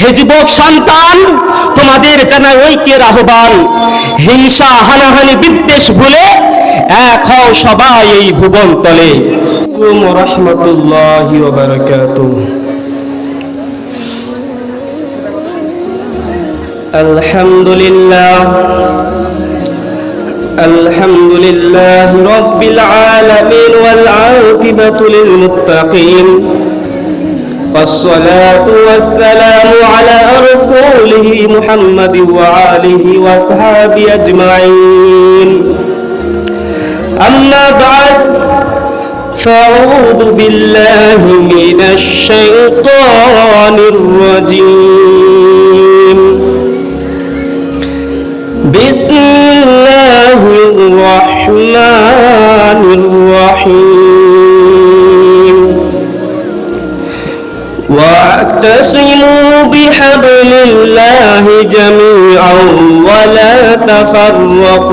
হে যুবক সন্তান তোমাদের জানায় ঐক্যের আহ্বান হিংসা হানাহানি বিদ্বেষ ভুলে এক হও সবাই এই ভুবন তলে রহমতুল্লাহ الحمد لله الحمد لله رب العالمين والعاقبة للمتقين والصلاة والسلام على رسوله محمد وآله وصحبه أجمعين. أما بعد فأعوذ بالله من الشيطان الرجيم. واعتصموا بحبل الله جميعا ولا تفرقوا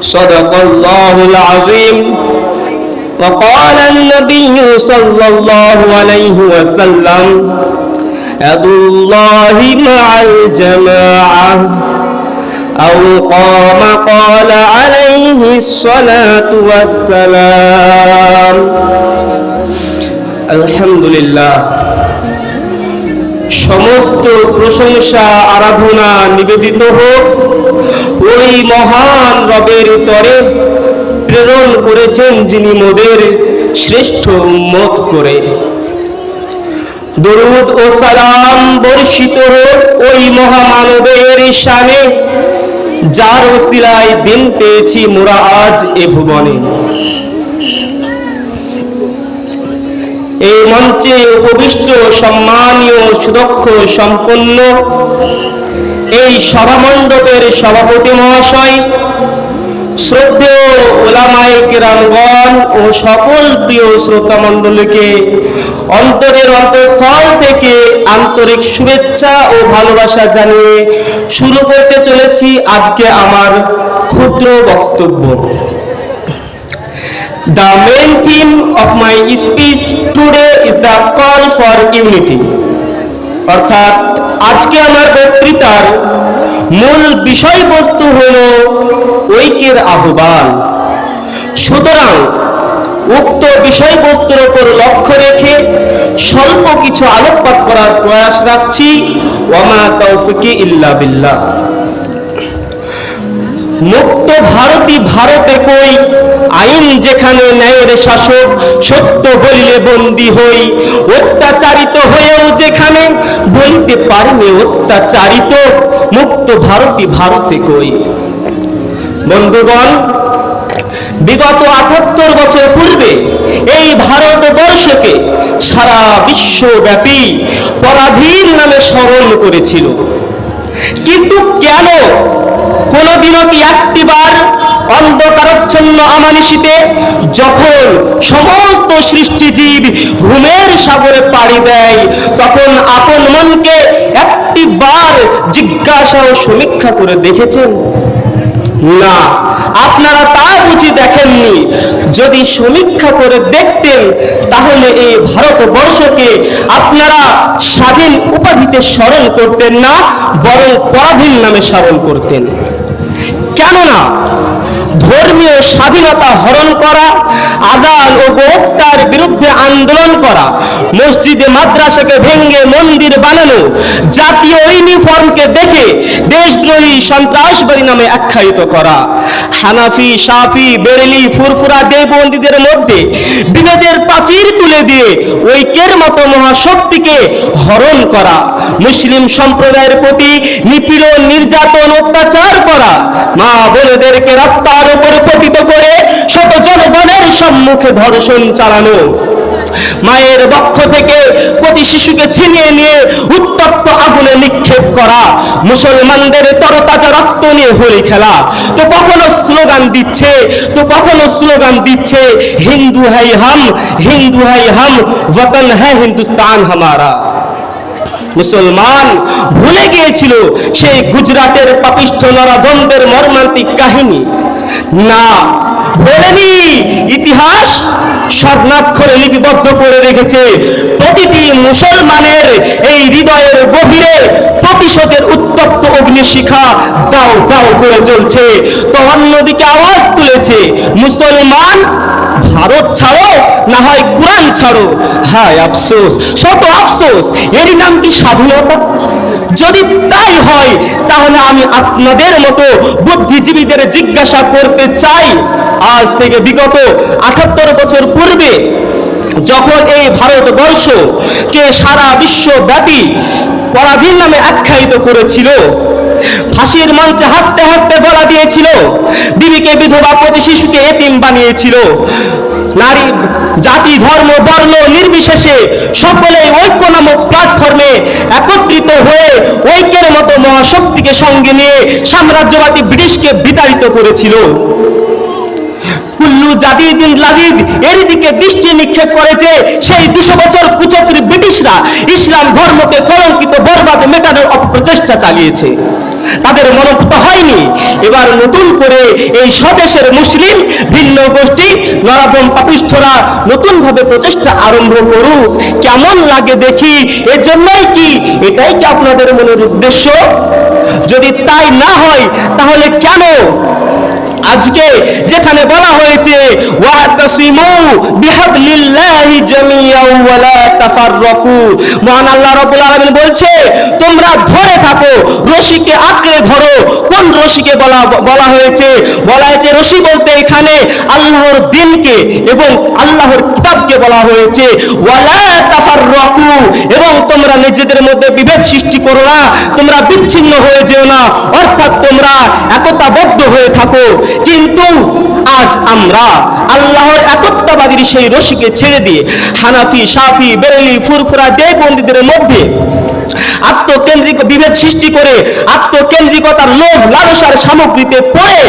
صدق الله العظيم وقال النبي صلى الله عليه وسلم يد الله مع الجماعة أو قام قال عليه الصلاة والسلام আলহামদুলিল্লাহ। সমস্ত প্রশংসা, আরাধনা নিবেদিত হোক, ওই মহান রবের তরে প্রেরণ করেছেন যিনি মোদের শ্রেষ্ঠ মত করে। দরুদ ও সালাম বর্ষিত হোক ওই মহামানবের শানে, যার অস্তিলায় দিন পেয়েছি মোরা আজ এ ভুবনে। এই মঞ্চে উপবিষ্ট, সম্মানীয়, সুদক্ষ, সম্পন্ন এই সভামণ্ডপের সভাপতি মহাশয়, শ্রদ্ধেয় ওলামাই কেরামগণ ও সকল প্রিয় শ্রোতা মণ্ডলীকে অন্তরের অন্তঃস্থল থেকে আন্তরিক শুভেচ্ছা ও ভালোবাসা জানিয়ে শুরু করতে চলেছি আজকে আমার ক্ষুদ্র বক্তব্য। The main theme of my speech today is the call for unity. অর্থাৎ আজকে আমার বক্তৃতার মূল বিষয়বস্তু হল ঐক্যের আহ্বান। সুতরাং উক্ত বিষয়বস্তুর উপর লক্ষ্য রেখে স্বল্প কিছু আলোকপাত করার প্রয়াস রাখছি। তৌফিকি ইল্লা বিল্লাহ। মুক্ত ভারতী ভারতে কই আইন যেখানে ন্যায়ের শাসক, সত্য বলিলে বন্দী হই। অত্যাচারিত হয়েও যেখানে বলিতে পারিনি অত্যাচারিত, মুক্ত ভারতী ভারতে কই। বন্ধুগণ, বিগত আটাত্তর বছর পূর্বে এই ভারতবর্ষকে সারা বিশ্বব্যাপী পরাধীন নামে স্মরণ করেছিল। কিন্তু কেন কোনদিনও কি একটিবার অন্ধকারচ্ছন্ন আমানিশিতে যখন সমস্ত সৃষ্টিজীব ঘুমের সাগরে পাড়ি দেয়, তখন আপন মনকে একটি বার জিজ্ঞাসা ও সমীক্ষা করে দেখেছেন? না। আপনারা তা বুঝি দেখেননি। যদি সমীক্ষা করে দেখতেন, তাহলে এই ভারতবর্ষকে আপনারা স্বাধীন উপাধিতে স্মরণ করতেন না, বরং পরাধীন নামে স্মরণ করতেন। কেননা স্বাধীনতা হরণ করা, আদাল ও গোপ্তার বিরুদ্ধে আন্দোলন করা, মসজিদে মাদ্রাসাকে ভেঙ্গে মন্দির বানানো, জাতীয় ইউনিফর্মকে দেখে দেশদ্রোহী সন্ত্রাসবাদী নামে আখ্যায়িত করা, হানাফি সাফি বেরেলি, ফুরফুরা দেবন্দীদের মধ্যে বিভেদের প্রাচীর তুলে দিয়ে ঐক্যের মতো মহাশক্তিকে হরণ করা মুসলিম সম্প্রদায়ের প্রতি নিপীড়ন নির্যাতন অত্যাচার করা, মা বোনেদেরকে রাস্তার উপর পতিত করে শত জনগণের সম্মুখে ধর্ষণ চালানো। মায়ের বক্ষ থেকে প্রতি শিশুকে ছিনিয়ে নিয়ে উত্তপ্ত আগুনে নিক্ষেপ করা, মুসলমানদের তরতাজা রক্ত নিয়ে হোলি খেলা। তো কখনো স্লোগান দিচ্ছে, তো কখনো স্লোগান দিচ্ছে, হিন্দু হাই হাম, হিন্দু হাই হাম ওতন হ্যাঁ হিন্দুস্তান হামারা। মুসলমান ভুলে গিয়েছিল সেই গুজরাটের পাপিষ্ঠ নরাধমদের মর্মান্তিক কাহিনী। না, বলেনি, ইতিহাস স্বর্ণাক্ষরে লিপিবদ্ধ করে রেখেছে প্রতিটি মুসলমানের এই হৃদয়ের গভীরে প্রতিশোধের উত্তপ্ত অগ্নিশিখা দাও দাও করে চলছে। তো অন্যদিকে আওয়াজ তুলেছে, মুসলমান ভারত ছাড়ো, না হয় কোরআন ছাড়ো। হায় আফসোস, শত আফসোস, এরই নাম কি স্বাধীনতা? যদি তাই হয়, তাহলে আমি আপনাদের মতো বুদ্ধিজীবীদের জিজ্ঞাসা করতে চাই। আজ থেকে বিগত আঠাত্তর বছর পূর্বে, যখন এই ভারতবর্ষকে সারা বিশ্বব্যাপী পরাধীন নামে আখ্যায়িত করেছিল ফাঁসির মঞ্চে হাসতে হাসতে গলা দিয়েছিল। বিবিকে, বিধবা, প্রতি শিশুকে এতিম বানিয়েছিল। নারী, জাতি, ধর্ম, বর্ণ নির্বিশেষে সকলে ঐক্য নামক প্ল্যাটফর্মে একত্রিত হয়ে ঐক্যের মতো মহাশক্তিকে সঙ্গে নিয়ে সাম্রাজ্যবাদী ব্রিটিশকে বিতাড়িত করেছিল। কুল্লু জাদিদিন লাদিদ এর দিকে দৃষ্টি নিক্ষেপ করেছে সেই দুশো বছর কুচক্রী ব্রিটিশরা ইসলাম ধর্মকে কলঙ্কিত, বরবাদ, মেটানোর অপপ্রচেষ্টা চালিয়েছে। তাদের মনোভূত হয়নি। এবার নতুন করে এই স্বদেশের মুসলিম ভিন্ন গোষ্ঠী নরাধম পাপিষ্ঠরা নতুন ভাবে প্রচেষ্টা আরম্ভ করুক। কেমন লাগে দেখি? এর জন্যই কি? এটাই কি আপনাদের মনের উদ্দেশ্য? যদি তাই না হয়, তাহলে কেন? আজকে যেখানে বলা হয়েছে মহান আল্লাহ বলছে, তোমরা ধরে থাকো, রশিকে আঁকড়ে ধরো। কোন রশিকে বলা বলা হয়েছে? বলা হয়েছে রশি বলতে এখানে আল্লাহর দিনকে এবং আল্লাহর কিতাবকে বলা হয়েছে ওয়ালা এবং তোমরা নিজেদের মধ্যে বিভেদ সৃষ্টি করো না, তোমরা বিচ্ছিন্ন হয়ে যেও না। অর্থাৎ তোমরা একতাবদ্ধ হয়ে থাকো। কিন্তু আজ আমরা আল্লাহর একত্ববাদীর সেই রশিকে ছেড়ে দিয়ে হানাফি, সাফি, বেরেলি, ফুরফুরা দেবন্দীদের মধ্যে আত্মকেন্দ্রিক বিভেদ সৃষ্টি করে আত্মকেন্দ্রিকতার লোভ, লালসার সামগ্রীতে পড়ে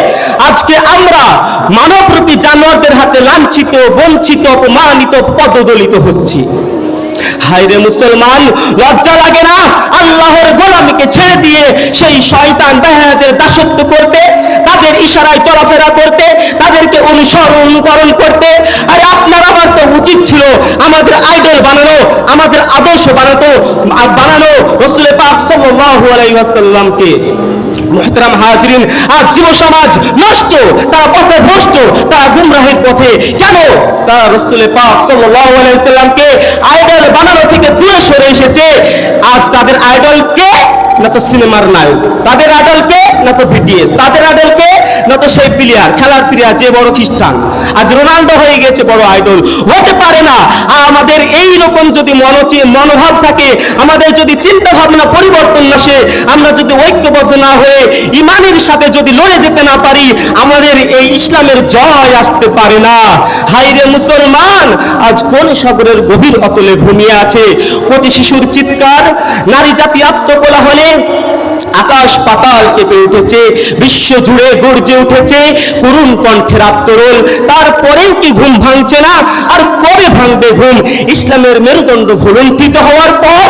আজকে আমরা মানবরূপী জানোয়ারদের হাতে লাঞ্ছিত, বঞ্চিত, অপমানিত, পদদলিত হচ্ছি। হায়রে মুসলমান, লজ্জা লাগে না? আল্লাহর গোলামীকে ছেড়ে দিয়ে সেই শয়তান বেহায়াদের দাসত্ব করতে, তাদের ইশারায় চলাফেরা করতে, তাদেরকে অনুসরণ অনুকরণ করতে আরে আপনার আমার তো উচিত ছিল আমাদের আইডল বানানো আমাদের আদর্শ বানাতো বানানো রসুল পাক সাল্লাল্লাহু আলাইহি ওয়াসাল্লামকে। মুহতারাম হাজরিন আজ যুব সমাজ নষ্ট, তারা পথে ভ্রষ্ট, তারা গুমরাহের পথে। কেন? তারা রসুলের পাক সাল্লাল্লাহু আলাইহি সাল্লামকে আইডল বানানো থেকে দূরে সরে এসেছে। আজ তাদের আইডল কে? না তো সিনেমার নায়ক। তাদের আইডল কে? না তো বিটিএস তাদের আইডল কে? না তো সেই প্লেয়ার খেলার প্লেয়ার যে বড় খ্রিস্টান। আজ রোনাল্ডো হয়ে গেছে বড় আইডল হতে পারে না আমাদের এই রকম যদি মনোভাব থাকে, আমাদের যদি চিন্তা ভাবনা পরিবর্তন না আসে, আমরা যদি ঐক্যবদ্ধ না হয়ে ইমানের সাথে যদি লড়ে যেতে না পারি, আমাদের এই ইসলামের জয় আসতে পারে না। হাইরে মুসলমান, আজ কোন সাগরের গভীর অতলে ঘুমিয়ে আছে? প্রতি শিশুর চিৎকার, নারী জাতি আত্মকোলাহলে আকাশ পাতাল কেঁপে উঠেছে, বিশ্ব জুড়ে গর্জে উঠেছে, করুণ কণ্ঠের আত্মরোল তারপরেও কি ঘুম ভাঙছে না? আর কবে ভাঙবে ঘুম? ইসলামের মেরুদণ্ড ভুলুণ্ঠিত হওয়ার পর?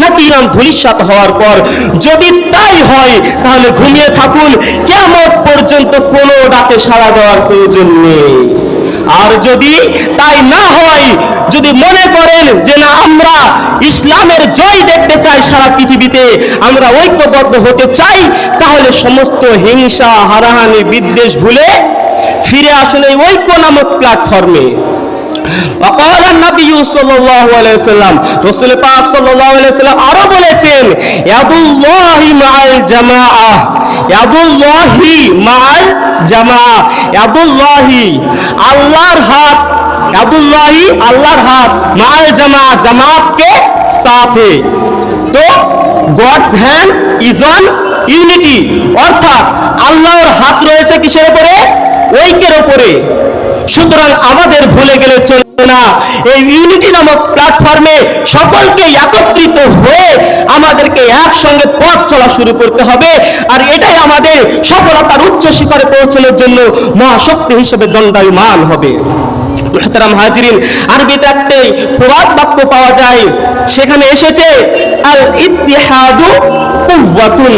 নাকি ইরান ধূলিসাৎ হওয়ার পর? যদি তাই হয়, তাহলে ঘুমিয়ে থাকুন। কেমন পর্যন্ত কোনো ডাকে সাড়া দেওয়ার প্রয়োজন নেই। আর যদি তাই না হয়, যদি মনে করেন যে না, আমরা ইসলামের জয় দেখতে চাই সারা পৃথিবীতে, আমরা ঐক্যবদ্ধ হতে চাই, তাহলে সমস্ত হিংসা, হারাহানি, বিদ্বেষ ভুলে ফিরে আসুন এই ঐক্য নামক প্ল্যাটফর্মে وقال النبي صلى الله عليه وسلم رسول পাক صلى الله عليه وسلم আরো বলেছেন ইয়াদুল্লাহি মাআল জামাআ ইয়াদুল্লাহি মাআল জামাআ ইয়াদুল্লাহি আল্লাহর হাত ইয়াদুল্লাহি আল্লাহর হাত মাআল জামাআ জামাতকে সাথে তো God's hand is on unity অর্থাৎ আল্লাহর হাত রয়েছে কিসের উপরে ঐক্যের উপরে সুতরাং আমাদের ভুলে গেলে চলবে না। এই ইউনিটি নামক প্ল্যাটফর্মে সকলকে একত্রিত হয়ে আমাদেরকে একসঙ্গে পথ চলা শুরু করতে হবে। আর এটাই আমাদের সফলতার উচ্চ শিখরে পৌঁছানোর জন্য মহাশক্তি হিসেবে দণ্ডায়মান হবে। হাজিরিন আরবিতে একটি প্রবাদ বাক্য পাওয়া যায়। সেখানে এসেছে আল কুওয়াতুন।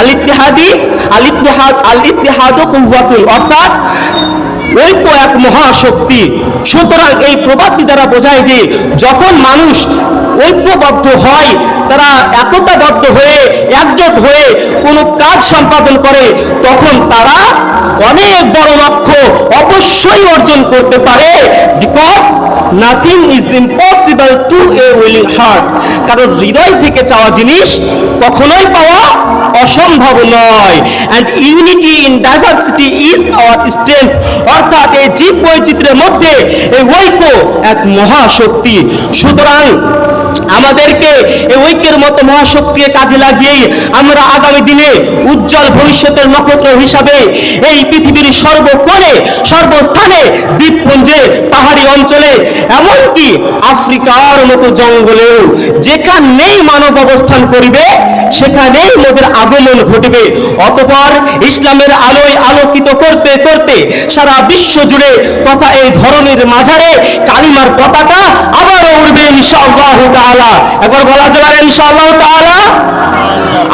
আল ইত্তিহাদি আল ইত্তিহাদ আল কুওয়াতুন। অর্থাৎ ঐক্য এক মহাশক্তি। সুতরাং এই প্রবাদটি দ্বারা বোঝায় যে, যখন মানুষ ঐক্যবদ্ধ হয়, তারা একতাবদ্ধ হয়ে, একজোট হয়ে কোনো কাজ সম্পাদন করে, তখন তারা অনেক বড় অবশ্যই অর্জন করতে পারে। Because nothing is impossible to a willing heart কারণ হৃদয় থেকে চাওয়া জিনিস কখনোই পাওয়া অসম্ভব নয়। And unity in diversity is our strength অর্থাৎ এই জীব বৈচিত্র্যের মধ্যে এই ঐক্য এক মহাশক্তি। সুতরাং আমাদেরকে এই ঐক্যের মতো মহাশক্তিকে কাজে লাগিয়েই আমরা আগামী দিনে উজ্জ্বল ভবিষ্যতের নক্ষত্র হিসাবে এই পৃথিবীর সর্বকোণে, সর্বস্থানে দ্বীপপুঞ্জে পাহাড়ি অঞ্চলে, এমনকি আফ্রিকার মতো জঙ্গলেও যেখানেই মানব অবস্থান করিবে সেখানেই মোদের আগমন ঘটবে। অতপর ইসলামের আলোয় আলোকিত করতে করতে সারা বিশ্ব জুড়ে তথা এই ধরনের মাঝারে কালিমার পতাকা আবারও উঠবে ইনশাআল্লাহ তাআলা। একবার বলা যাবে ইনশাআল্লাহ তাআলা।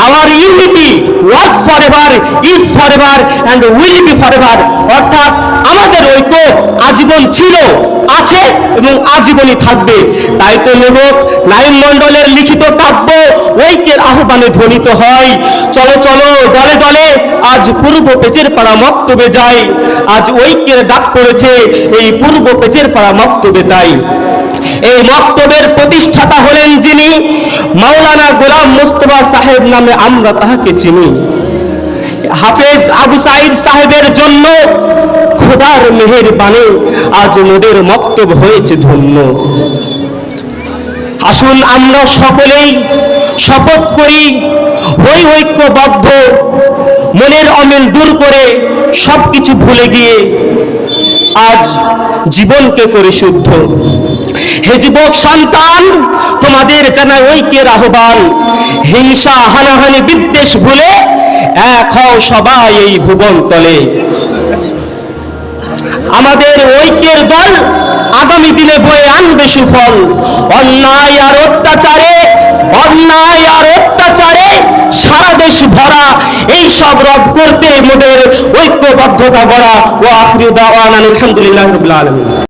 our unity was forever is forever and will be forever অর্থাৎ আমাদের ঐক্য আজীবন ছিল, আছে এবং আজীবনই থাকবে। তাই তো লেখক নাইন মণ্ডলের লিখিত কাব্য ঐক্যের আহ্বানে ধ্বনিত হয়। চলো চলো, দলে দলে, আজ পূর্ব পেচের পাড়া মক্তবে যাই। আজ ঐক্যের ডাক পড়েছে, এই পূর্ব পেচের পাড়া মক্তবে তাই। এই মক্তবের প্রতিষ্ঠাতা হলেন যিনি, মাওলানা গোলাম মুস্তফা সাহেব নামে আমরা তাহাকে চিনি। হাফেজ আবু সাইদ সাহেবের জন্য খোদার মেহের বানে আজ মোদের মক্তব হয়েছে ধন্য। আসুন আমরা সকলেই শপথ করি, হই ঐক্যবদ্ধ, মনের অমিল দূর করে সবকিছু ভুলে গিয়ে আজ জীবনকে করে শুদ্ধ। হে যুবক সন্তান, তোমাদের জানা ঐক্যের আহ্বান। হিংসা, হানাহানি, বিদ্বেষ ভুলে এক হও সবাই এই ভুবন তলে। আমাদের ঐক্যের দল আগামী দিনে বয়ে আনবে সুফল। অন্যায় আর অত্যাচারে, অন্যায় আর অত্যাচারে সারা দেশ ভরা এই সব রদ করতে মোদের ঐক্যবদ্ধতা গড়া। ও আখরি দাওয়ান আলহামদুলিল্লাহ রাব্বিল আলামিন।